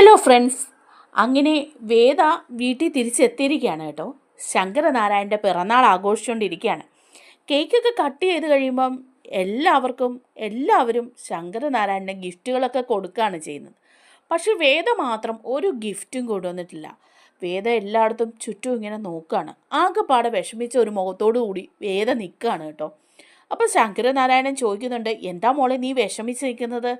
Hello friends. അങ്ങനെ വേദ വീട്ടിൽ തിരിച്ചെത്തിയിരിക്കുകയാണ് കേട്ടോ. ശങ്കരനാരായണന്റെ പിറന്നാൾ ആഘോഷിച്ചുകൊണ്ടിരിക്കുകയാണ്. കേക്കൊക്കെ കട്ട് ചെയ്ത് കഴിയുമ്പം എല്ലാവർക്കും എല്ലാവരും ശങ്കരനാരായണന്റെ ഗിഫ്റ്റുകളൊക്കെ കൊടുക്കുകയാണ് ചെയ്യുന്നത്. പക്ഷെ വേദ മാത്രം ഒരു ഗിഫ്റ്റും കൊണ്ടുവന്നിട്ടില്ല. വേദ എല്ലായിടത്തും ചുറ്റും ഇങ്ങനെ നോക്കുകയാണ്. ആകെപ്പാടെ വിഷമിച്ച ഒരു മുഖത്തോടു കൂടി വേദ നിൽക്കുകയാണ് കേട്ടോ. അപ്പോൾ ശങ്കരനാരായണൻ ചോദിക്കുന്നുണ്ട് എന്താ മോളെ നീ വിഷമിച്ച് നിൽക്കുന്നത്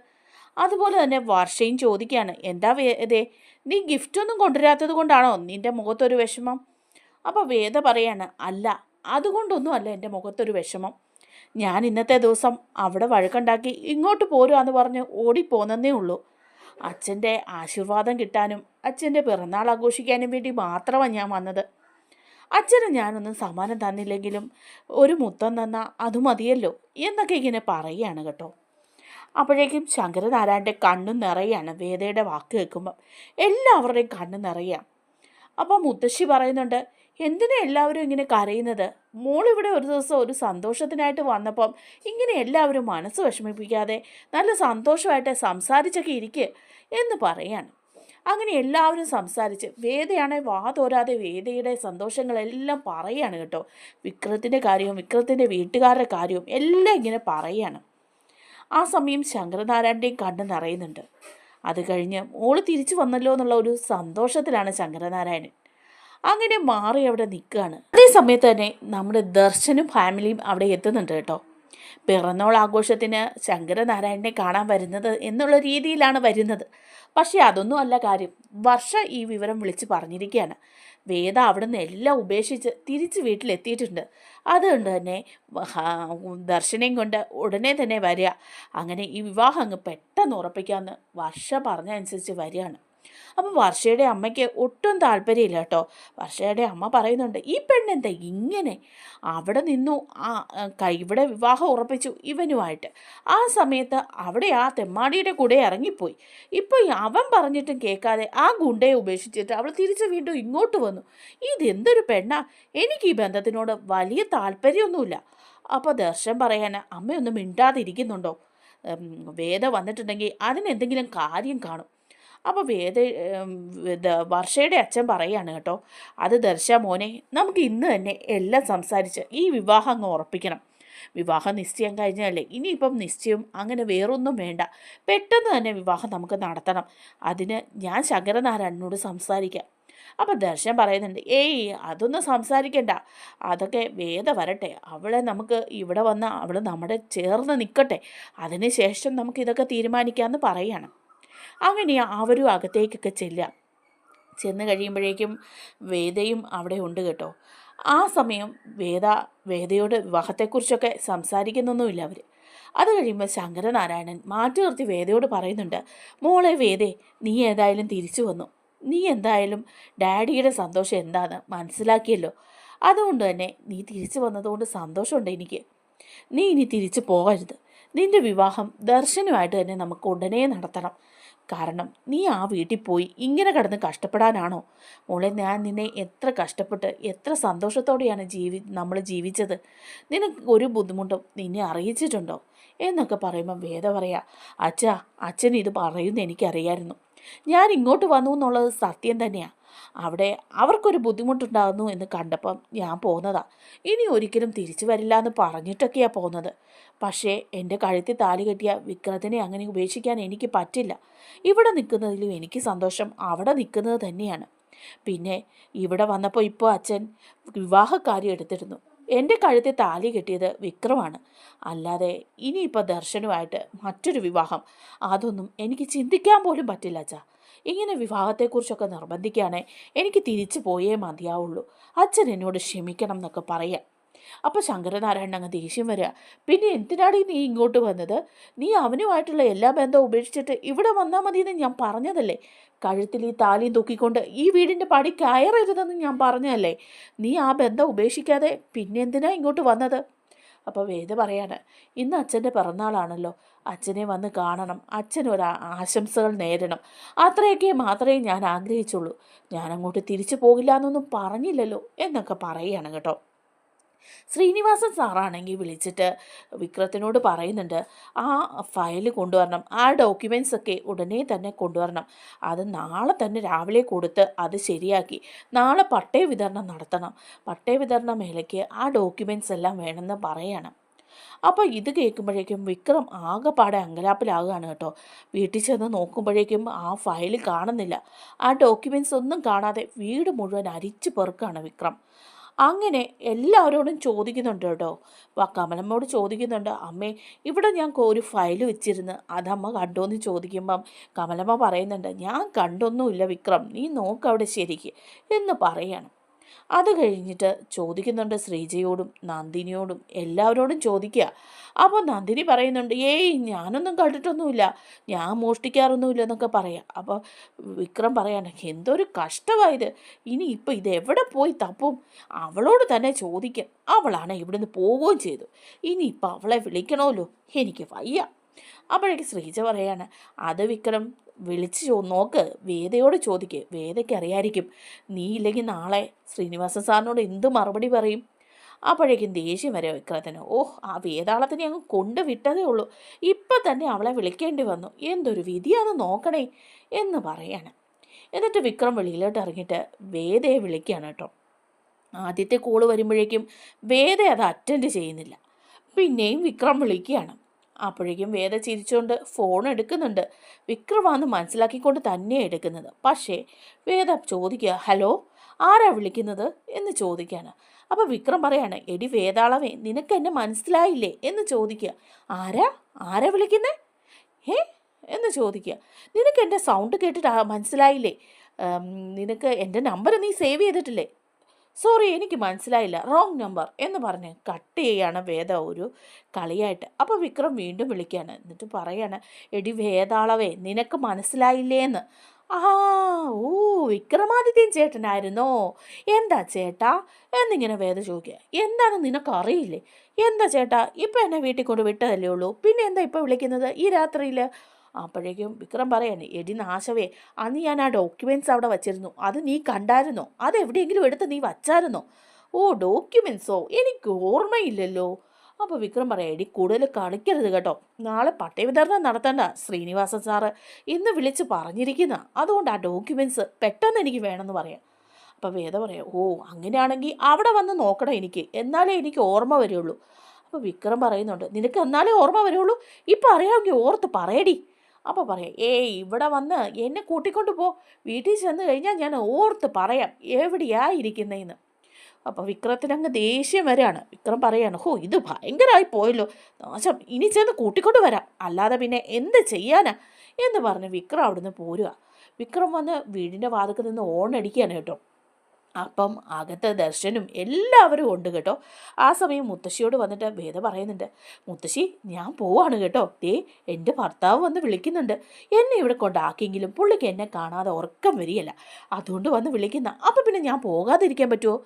അതുപോലെ തന്നെ വർഷയും ചോദിക്കുകയാണ് എന്താ വേദേ നീ ഗിഫ്റ്റൊന്നും കൊണ്ടുവരാത്തത് കൊണ്ടാണോ നിന്റെ മുഖത്തൊരു വിഷമം? അപ്പോൾ വേദ പറയാണ് അല്ല അതുകൊണ്ടൊന്നും അല്ല എന്റെ മുഖത്തൊരു വിഷമം. ഞാൻ ഇന്നത്തെ ദിവസം അവിടെ വഴക്കുണ്ടാക്കി ഇങ്ങോട്ട് പോരുവാന്ന് പറഞ്ഞ് ഓടിപ്പോന്നേ ഉള്ളൂ. അച്ഛന്റെ ആശീർവാദം കിട്ടാനും അച്ഛന്റെ പിറന്നാൾ ആഘോഷിക്കാനും വേണ്ടി മാത്രമാണ് ഞാൻ വന്നത്. അച്ഛന് ഞാനൊന്നും സമ്മാനം തന്നില്ലെങ്കിലും ഒരു മുത്തം തന്നാൽ അത് മതിയല്ലോ എന്നൊക്കെ ഇങ്ങനെ പറയുകയാണ് കേട്ടോ. അപ്പോഴേക്കും ശങ്കരനാരായണന്റെ കണ്ണു നിറയാണ് വേദയുടെ വാക്ക് കേൾക്കുമ്പം. എല്ലാവരുടെയും കണ്ണ് നിറയാം. അപ്പോൾ മുത്തശ്ശി പറയുന്നുണ്ട് എന്തിനാ എല്ലാവരും ഇങ്ങനെ കരയുന്നത്? മോളിവിടെ ഒരു ദിവസം ഒരു സന്തോഷത്തിനായിട്ട് വന്നപ്പം ഇങ്ങനെ എല്ലാവരും മനസ്സ് വിഷമിപ്പിക്കാതെ നല്ല സന്തോഷമായിട്ട് സംസാരിച്ചൊക്കെ ഇരിക്കുക എന്ന് പറയാണ്. അങ്ങനെ എല്ലാവരും സംസാരിച്ച് വേദയാണെ വാ തോരാതെ വേദയുടെ സന്തോഷങ്ങളെല്ലാം പറയാണ് കേട്ടോ. വിക്രത്തിന്റെ കാര്യവും വിക്രത്തിന്റെ വീട്ടുകാരുടെ കാര്യവും എല്ലാം ഇങ്ങനെ പറയാണ്. ആ സമയം ശങ്കരനാരായണന്റെയും കണ്ണ് നിറയുന്നുണ്ട്. അത് കഴിഞ്ഞ് മോൾ തിരിച്ചു വന്നല്ലോ എന്നുള്ള ഒരു സന്തോഷത്തിലാണ് ശങ്കരനാരായണൻ. അങ്ങനെ മാറി അവിടെ നിൽക്കുകയാണ്. അതേ സമയത്ത് തന്നെ നമ്മുടെ ദർശനും ഫാമിലിയും അവിടെ എത്തുന്നുണ്ട് കേട്ടോ. പിറന്നാൾ ആഘോഷത്തിന് ശങ്കരനാരായണനെ കാണാൻ വരുന്നത് എന്നുള്ള രീതിയിലാണ് വരുന്നത്. പക്ഷേ അതൊന്നും അല്ല കാര്യം. വർഷ ഈ വിവരം വിളിച്ച് പറഞ്ഞിരിക്കുകയാണ് വേദ അവിടുന്ന് എല്ലാം ഉപേക്ഷിച്ച് തിരിച്ച് വീട്ടിലെത്തിയിട്ടുണ്ട്. അതുകൊണ്ട് തന്നെ ദർശനം കൊണ്ട് ഉടനെ തന്നെ വരിക. അങ്ങനെ ഈ വിവാഹം അങ്ങ് പെട്ടെന്ന് ഉറപ്പിക്കാമെന്ന് വർഷ പറഞ്ഞ അനുസരിച്ച് വരികയാണ്. അപ്പം വർഷയുടെ അമ്മയ്ക്ക് ഒട്ടും താല്പര്യമില്ല കേട്ടോ. വർഷയുടെ അമ്മ പറയുന്നുണ്ട് ഈ പെണ്ണെന്താ ഇങ്ങനെ? അവിടെ നിന്നു ആ കൈ ഇവിടെ വിവാഹം ഉറപ്പിച്ചു ഇവനുമായിട്ട്. ആ സമയത്ത് അവിടെ ആ തെമ്മാടിയുടെ കൂടെ ഇറങ്ങിപ്പോയി. ഇപ്പോൾ അവൻ പറഞ്ഞിട്ടും കേൾക്കാതെ ആ ഗുണ്ടയെ ഉപേക്ഷിച്ചിട്ട് അവൾ തിരിച്ച് വീണ്ടും ഇങ്ങോട്ട് വന്നു. ഇതെന്തൊരു പെണ്ണാ? എനിക്ക് ഈ ബന്ധത്തിനോട് വലിയ താല്പര്യമൊന്നുമില്ല. അപ്പോൾ ദർശൻ പറയാൻ അമ്മയൊന്നും മിണ്ടാതിരിക്കുന്നുണ്ടോ? വേദ വന്നിട്ടുണ്ടെങ്കിൽ അതിനെന്തെങ്കിലും കാര്യം കാണും. അപ്പോൾ വേദ വർഷയുടെ അച്ഛൻ പറയാണ് കേട്ടോ അത് ദർശ മോനെ നമുക്ക് ഇന്ന് തന്നെ എല്ലാം സംസാരിച്ച് ഈ വിവാഹം അങ്ങ് ഉറപ്പിക്കണം. വിവാഹം നിശ്ചയം കഴിഞ്ഞാലേ ഇനിയിപ്പം നിശ്ചയം അങ്ങനെ വേറൊന്നും വേണ്ട. പെട്ടെന്ന് തന്നെ വിവാഹം നമുക്ക് നടത്തണം. അതിന് ഞാൻ ശങ്കരനാരായണനോട് സംസാരിക്കാം. അപ്പം ദർശൻ പറയുന്നുണ്ട് ഏയ് അതൊന്നും സംസാരിക്കണ്ട. അതൊക്കെ വേദ വരട്ടെ. അവളെ നമുക്ക് ഇവിടെ വന്ന അവൾ നമ്മുടെ ചേർന്ന് നിൽക്കട്ടെ അതിന് ശേഷം നമുക്ക് ഇതൊക്കെ തീരുമാനിക്കാമെന്ന് പറയാണ്. അങ്ങനെ അവരും അകത്തേക്കൊക്കെ ചെല്ലുക. ചെന്ന് കഴിയുമ്പോഴേക്കും വേദയും അവിടെ ഉണ്ട് കേട്ടോ. ആ സമയം വേദ വേദയോട് വിവാഹത്തെക്കുറിച്ചൊക്കെ സംസാരിക്കുന്നൊന്നുമില്ല അവർ അത് കഴിയുമ്പോൾ ശങ്കരനാരായണൻ മാറ്റി നിർത്തി വേദയോട് പറയുന്നുണ്ട് മോളെ വേദേ നീ ഏതായാലും തിരിച്ചു വന്നു. നീ എന്തായാലും ഡാഡിയുടെ സന്തോഷം എന്താന്ന് മനസ്സിലാക്കിയല്ലോ. അതുകൊണ്ട് തന്നെ നീ തിരിച്ചു വന്നതുകൊണ്ട് സന്തോഷമുണ്ട് എനിക്ക്. നീ ഇനി തിരിച്ചു പോകരുത്. നിന്റെ വിവാഹം ദർശനമായിട്ട് തന്നെ നമുക്ക് ഉടനെ നടത്തണം. കാരണം നീ ആ വീട്ടിൽ പോയി ഇങ്ങനെ കിടന്ന് കഷ്ടപ്പെടാനാണോ? മോളെ ഞാൻ നിന്നെ എത്ര കഷ്ടപ്പെട്ട് എത്ര സന്തോഷത്തോടെയാണ് ജീവി നമ്മൾ ജീവിച്ചത്. നിനക്ക് ഒരു ബുദ്ധിമുട്ടും നിന്നെ അറിയിച്ചിട്ടുണ്ടോ? എന്നൊക്കെ പറയുമ്പോൾ വേദ പറയാ അച്ഛാ അച്ഛൻ ഇത് പറയുമെന്ന് എനിക്കറിയായിരുന്നു. ഞാൻ ഇങ്ങോട്ട് വന്നു എന്നുള്ളത് സത്യം തന്നെയാണ് അവിടെ അവർക്കൊരു ബുദ്ധിമുട്ടുണ്ടാകുന്നു എന്ന് കണ്ടപ്പം ഞാൻ പോന്നതാ. ഇനി ഒരിക്കലും തിരിച്ചു വരില്ല എന്ന് പറഞ്ഞിട്ടൊക്കെയാണ് പോകുന്നത് പക്ഷേ എന്റെ കഴുത്തിൽ താലി കെട്ടിയ വിക്രത്തിനെ അങ്ങനെ ഉപേക്ഷിക്കാൻ എനിക്ക് പറ്റില്ല. ഇവിടെ നിൽക്കുന്നതിലും എനിക്ക് സന്തോഷം അവിടെ നിൽക്കുന്നത് തന്നെയാണ്. പിന്നെ ഇവിടെ വന്നപ്പോൾ ഇപ്പോൾ അച്ഛൻ വിവാഹക്കാര്യം എടുത്തിരുന്നു. എന്റെ കഴുത്തിൽ താലി കെട്ടിയത് വിക്രമാണ്. അല്ലാതെ ഇനിയിപ്പോൾ ദർശനമായിട്ട് മറ്റൊരു വിവാഹം. അതൊന്നും എനിക്ക് ചിന്തിക്കാൻ പോലും പറ്റില്ല അച്ഛാ. ഇങ്ങനെ വിവാഹത്തെക്കുറിച്ചൊക്കെ നിർബന്ധിക്കുകയാണെ എനിക്ക് തിരിച്ചു പോയേ മതിയാവുള്ളൂ. അച്ഛൻ എന്നോട് ക്ഷമിക്കണം എന്നൊക്കെ പറയാം അപ്പോൾ ശങ്കരനാരായണൻ അങ്ങ് ദേഷ്യം വരിക പിന്നെ എന്തിനാണ് നീ ഇങ്ങോട്ട് വന്നത്? നീ അവനുമായിട്ടുള്ള എല്ലാ ബന്ധവും ഉപേക്ഷിച്ചിട്ട് ഇവിടെ വന്നാൽ മതിയെന്ന് ഞാൻ പറഞ്ഞതല്ലേ? കഴുത്തിൽ ഈ താലിയും തൂക്കിക്കൊണ്ട് ഈ വീടിന്റെ പടി കയറരുതെന്ന് ഞാൻ പറഞ്ഞതല്ലേ? നീ ആ ബന്ധം ഉപേക്ഷിക്കാതെ പിന്നെ എന്തിനാ ഇങ്ങോട്ട് വന്നത്? അപ്പോൾ വേദ പറയാണ് ഇന്ന് അച്ഛന്റെ പിറന്നാളാണല്ലോ. അച്ഛനെ വന്ന് കാണണം. അച്ഛനൊരു ആശംസകൾ നേരണം. അത്രയൊക്കെ മാത്രമേ ഞാൻ ആഗ്രഹിച്ചുള്ളൂ. ഞാനങ്ങോട്ട് തിരിച്ചു പോകില്ല എന്നൊന്നും പറഞ്ഞില്ലല്ലോ എന്നൊക്കെ പറയുകയാണ് കേട്ടോ. ശ്രീനിവാസൻ സാറാണെങ്കിൽ വിളിച്ചിട്ട് വിക്രത്തിനോട് പറയുന്നുണ്ട് ആ ഫയൽ കൊണ്ടുവരണം ആ ഡോക്യുമെൻസ് ഒക്കെ ഉടനെ തന്നെ കൊണ്ടുവരണം. അത് നാളെ തന്നെ രാവിലെ കൊടുത്ത് അത് ശരിയാക്കി. നാളെ പട്ടയ വിതരണം നടത്തണം. പട്ടയ വിതരണ മേലയ്ക്ക് ആ ഡോക്യുമെൻസ് എല്ലാം വേണമെന്ന് പറയണം. അപ്പോൾ ഇത് കേൾക്കുമ്പോഴേക്കും വിക്രം ആകെപ്പാടെ അങ്കലാപ്പിലാകുകയാണ് കേട്ടോ. വീട്ടിൽ ചെന്ന് നോക്കുമ്പോഴേക്കും ആ ഫയൽ കാണുന്നില്ല. ആ ഡോക്യുമെൻസ് ഒന്നും കാണാതെ വീട് മുഴുവൻ അരിച്ചു പെറുക്കാണ് വിക്രം. അങ്ങനെ എല്ലാവരോടും ചോദിക്കുന്നുണ്ട് കേട്ടോ. കമലമ്മോട് ചോദിക്കുന്നുണ്ട് അമ്മേ ഇവിടെ ഞാൻ ഒരു ഫയൽ വെച്ചിരുന്ന് അതമ്മ കണ്ടോന്ന് ചോദിക്കുമ്പം കമലമ്മ പറയുന്നുണ്ട് ഞാൻ കണ്ടൊന്നുമില്ല വിക്രം നീ നോക്കവിടെ ശരിക്ക് എന്ന് പറയണം. അത് കഴിഞ്ഞിട്ട് ചോദിക്കുന്നുണ്ട് ശ്രീജയോടും നന്ദിനിയോടും എല്ലാവരോടും ചോദിക്കുക. അപ്പോൾ നന്ദിനി പറയുന്നുണ്ട് ഏയ് ഞാനൊന്നും കണ്ടിട്ടൊന്നുമില്ല. ഞാൻ മോഷ്ടിക്കാറൊന്നുമില്ല എന്നൊക്കെ പറയാം. അപ്പോൾ വിക്രം പറയാണ് എന്തൊരു കഷ്ടമായത് ഇനി ഇപ്പം ഇത് എവിടെ പോയി തപ്പും? അവളോട് തന്നെ ചോദിക്കാം. അവളാണ് ഇവിടുന്ന് പോവുകയും ചെയ്തു. ഇനിയിപ്പോൾ അവളെ വിളിക്കണമല്ലോ. എനിക്ക് വയ്യ. അപ്പോഴേക്ക് ശ്രീജ പറയാണ് അത് വിക്രം വിളിച്ച് നോക്ക് വേദയോട് ചോദിക്ക് വേദയ്ക്ക് അറിയായിരിക്കും. നീ ഇല്ലെങ്കിൽ നാളെ ശ്രീനിവാസൻ സാറിനോട് എന്ത് മറുപടി പറയും? അപ്പോഴേക്കും ദേഷ്യം വരെ വിക്രത്തിന് ഓഹ് ആ വേതാളത്തിനെ അങ്ങ് കൊണ്ടുവിട്ടതേ ഉള്ളൂ. ഇപ്പം തന്നെ അവളെ വിളിക്കേണ്ടി വന്നു. എന്തൊരു വിധിയാണ് നോക്കണേ എന്ന് പറയാണ്. എന്നിട്ട് വിക്രം വെളിയിലോട്ട് ഇറങ്ങിയിട്ട് വേദയെ വിളിക്കുകയാണ് കേട്ടോ. ആദ്യത്തെ കോൾ വരുമ്പോഴേക്കും വേദ അത് അറ്റൻഡ് ചെയ്യുന്നില്ല. പിന്നെയും വിക്രം വിളിക്കുകയാണ്. അപ്പോഴേക്കും വേദ ചിരിച്ചുകൊണ്ട് ഫോൺ എടുക്കുന്നുണ്ട്. വിക്രമാന്ന് മനസ്സിലാക്കിക്കൊണ്ട് തന്നെ എടുക്കുന്നത്. പക്ഷേ വേദ ചോദിക്കുക ഹലോ ആരാ വിളിക്കുന്നത്? എന്ന് ചോദിക്കുകയാണ് അപ്പോൾ വിക്രം പറയാണ് എടി വേതാളവേ നിനക്ക് എന്നെ മനസ്സിലായില്ലേ? എന്ന് ചോദിക്കുക ആരാ? ആരാ വിളിക്കുന്നേ? ഏ എന്ന് ചോദിക്കുക നിനക്ക് എന്റെ സൗണ്ട് കേട്ടിട്ട് മനസ്സിലായില്ലേ? നിനക്ക് എന്റെ നമ്പർ നീ സേവ് ചെയ്തിട്ടില്ലേ? സോറി എനിക്ക് മനസ്സിലായില്ല. റോങ് നമ്പർ എന്ന് പറഞ്ഞ് കട്ട് ചെയ്യാണ് വേദ ഒരു കളിയായിട്ട്. അപ്പോൾ വിക്രം വീണ്ടും വിളിക്കുകയാണ് എന്നിട്ട് പറയാണ് എടി വേദാളവേ നിനക്ക് മനസ്സിലായില്ലേ എന്ന് ആ ഓ വിക്രമാദിത്യൻ ചേട്ടനായിരുന്നോ? എന്താ ചേട്ടാ? എന്നിങ്ങനെ വേദ ചോദിക്കുക. എന്താണ് നിനക്കറിയില്ലേ എന്താ ചേട്ടാ ഇപ്പം എന്നെ വീട്ടിൽ കൊണ്ട് വിട്ടതല്ലേ ഉള്ളൂ. പിന്നെ എന്താ ഇപ്പം വിളിക്കുന്നത് ഈ രാത്രിയിൽ അപ്പോഴേക്കും വിക്രം പറയാണ് എടി നാശവേ അന്ന് ഞാൻ ആ ഡോക്യുമെന്റ്സ് അവിടെ വച്ചിരുന്നു. അത് നീ കണ്ടായിരുന്നോ? അത് എവിടെയെങ്കിലും എടുത്ത് നീ വച്ചായിരുന്നോ? ഓ ഡോക്യുമെൻസോ എനിക്ക് ഓർമ്മയില്ലല്ലോ. അപ്പോൾ വിക്രം പറയാം എടി കൂടുതൽ കളിക്കരുത് കേട്ടോ. നാളെ പട്ടയ വിതരണം നടത്തണ്ട ശ്രീനിവാസൻ സാറ്. ഇന്ന് വിളിച്ച് പറഞ്ഞിരിക്കുന്ന. അതുകൊണ്ട് ആ ഡോക്യുമെന്റ്സ് പെട്ടെന്ന് എനിക്ക് വേണമെന്ന് പറയാം. അപ്പോൾ വേദ പറയാം ഓ അങ്ങനെയാണെങ്കിൽ അവിടെ വന്ന് നോക്കണം എനിക്ക്. എന്നാലേ എനിക്ക് ഓർമ്മ വരുള്ളൂ. അപ്പോൾ വിക്രം പറയുന്നുണ്ട് നിനക്ക് എന്നാലേ ഓർമ്മ വരുള്ളൂ? ഇപ്പം അറിയാമെങ്കിൽ ഓർത്ത് പറയടി. അപ്പോൾ പറയാം ഏയ് ഇവിടെ വന്ന് എന്നെ കൂട്ടിക്കൊണ്ട് പോ. വീട്ടിൽ ചെന്ന് കഴിഞ്ഞാൽ ഞാൻ ഓർത്ത് പറയാം എവിടെയാ ഇരിക്കുന്നതെന്ന് അപ്പോൾ വിക്രത്തിനങ്ങ് ദേഷ്യം വരെയാണ് വിക്രം പറയാണ് ഹോ ഇത് ഭയങ്കരമായി പോയല്ലോ. നാശം. ഇനി ചെന്ന് കൂട്ടിക്കൊണ്ട് വരാം. അല്ലാതെ പിന്നെ എന്ത് ചെയ്യാനാ? എന്ന് പറഞ്ഞ് വിക്രം അവിടുന്ന് പോരുക. വിക്രം വന്ന് വീടിന്റെ വാതക്കിൽ നിന്ന് ഓണടിക്കുകയാണ് കേട്ടോ. അപ്പം അകത്ത് ദർശനും എല്ലാവരും ഉണ്ട് കേട്ടോ. ആ സമയം മുത്തശ്ശിയോട് വന്നിട്ട് വേദ പറയുന്നുണ്ട് മുത്തശ്ശി ഞാൻ പോവാണ് കേട്ടോ. ദേ എന്റെ ഭർത്താവ് വന്ന് വിളിക്കുന്നുണ്ട്. എന്നെ ഇവിടെ കൊണ്ടാക്കിയെങ്കിലും പുള്ളിക്ക് എന്നെ കാണാതെ ഉറക്കം വരികയല്ല. അതുകൊണ്ട് വന്ന് വിളിക്കുന്ന. അപ്പം പിന്നെ ഞാൻ പോകാതിരിക്കാൻ പറ്റുമോ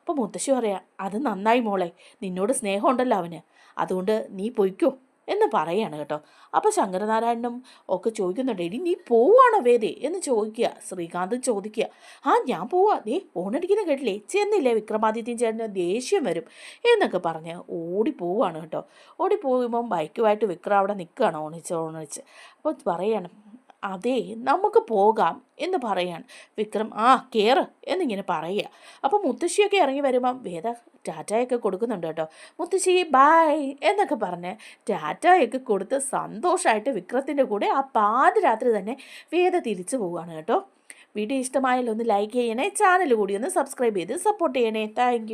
അപ്പം മുത്തശ്ശി പറയാം അത് നന്നായി മോളെ. നിന്നോട് സ്നേഹമുണ്ടല്ലോ അവന്. അതുകൊണ്ട് നീ പൊയ്ക്കോ. എന്ന് പറയാണ് കേട്ടോ. അപ്പോൾ ശങ്കരനാരായണനും ഒക്കെ ചോദിക്കുന്നുണ്ട് എടി നീ പോവാണോ വേദി? എന്ന് ചോദിക്കുക. ശ്രീകാന്ത് ചോദിക്കുക ആ ഞാൻ പോവാ. ദേ ഓണടിക്കുന്ന കേട്ടില്ലേ? ചെന്നില്ലേ വിക്രമാദിത്യൻ ചേട്ടന്? ദേഷ്യം വരും. എന്നൊക്കെ പറഞ്ഞ് ഓടി പോവാണ് കേട്ടോ. ഓടി പോകുമ്പം ബൈക്കുമായിട്ട് വിക്രം അവിടെ നിൽക്കുകയാണ് ഓണിച്ച് ഓണിച്ച്. അപ്പോൾ പറയാണ് അതെ നമുക്ക് പോകാം എന്ന് പറയാണ്. വിക്രം ആ കയറ് എന്നിങ്ങനെ പറയുക. അപ്പോൾ മുത്തശ്ശിയൊക്കെ ഇറങ്ങി വരുമ്പം വേദ ടാറ്റയൊക്കെ കൊടുക്കുന്നുണ്ട് കേട്ടോ. മുത്തശ്ശി ബായ് എന്നൊക്കെ പറഞ്ഞ് ടാറ്റയൊക്കെ കൊടുത്ത് സന്തോഷമായിട്ട് വിക്രത്തിന്റെ കൂടെ ആ പാതിരാത്രി തന്നെ വേദ തിരിച്ചു പോവുകയാണ് കേട്ടോ. വീഡിയോ ഇഷ്ടമായാലൊന്ന് ലൈക്ക് ചെയ്യണേ ചാനൽ കൂടി ഒന്ന് സബ്സ്ക്രൈബ് ചെയ്ത് സപ്പോർട്ട് ചെയ്യണേ. താങ്ക്